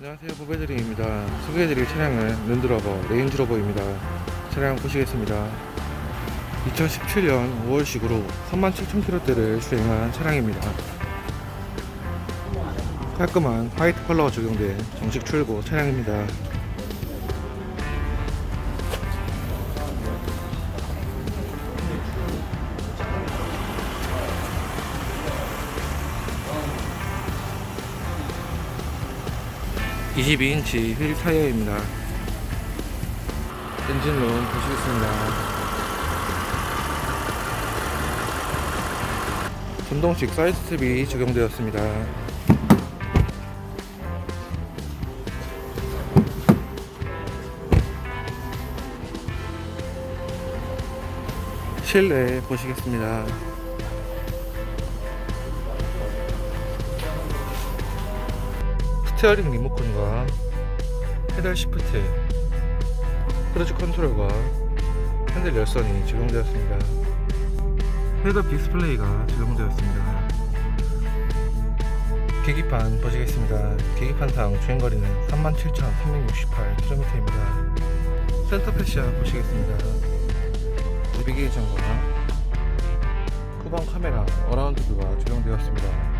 안녕하세요. 보배드림입니다. 소개해드릴 차량은 랜드로버 레인지로버입니다. 차량 보시겠습니다. 2017년 5월식으로 37,000km대를 주행한 차량입니다. 깔끔한 화이트 컬러가 적용된 정식 출고 차량입니다 (22인치) 휠 타이어입니다. 엔진룸 보시겠습니다. 전동식 사이드 스텝이 적용되었습니다. 실내 보시겠습니다 스티어링 리모컨과 페달 시프트, 크루즈 컨트롤과 핸들 열선이 적용되었습니다. 헤드업 디스플레이가 적용되었습니다. 계기판 보시겠습니다. 계기판상 주행거리는 37,368km입니다. 센터 패시아 보시겠습니다. 내비게이션과 후방 카메라 어라운드 뷰가 적용되었습니다.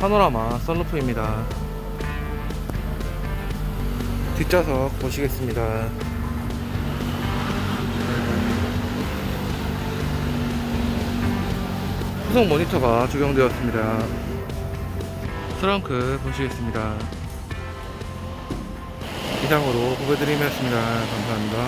파노라마 썬루프입니다. 뒷좌석 보시겠습니다. 후속 모니터가 적용되었습니다. 트렁크 보시겠습니다. 이상으로 보여드림이었습니다. 감사합니다.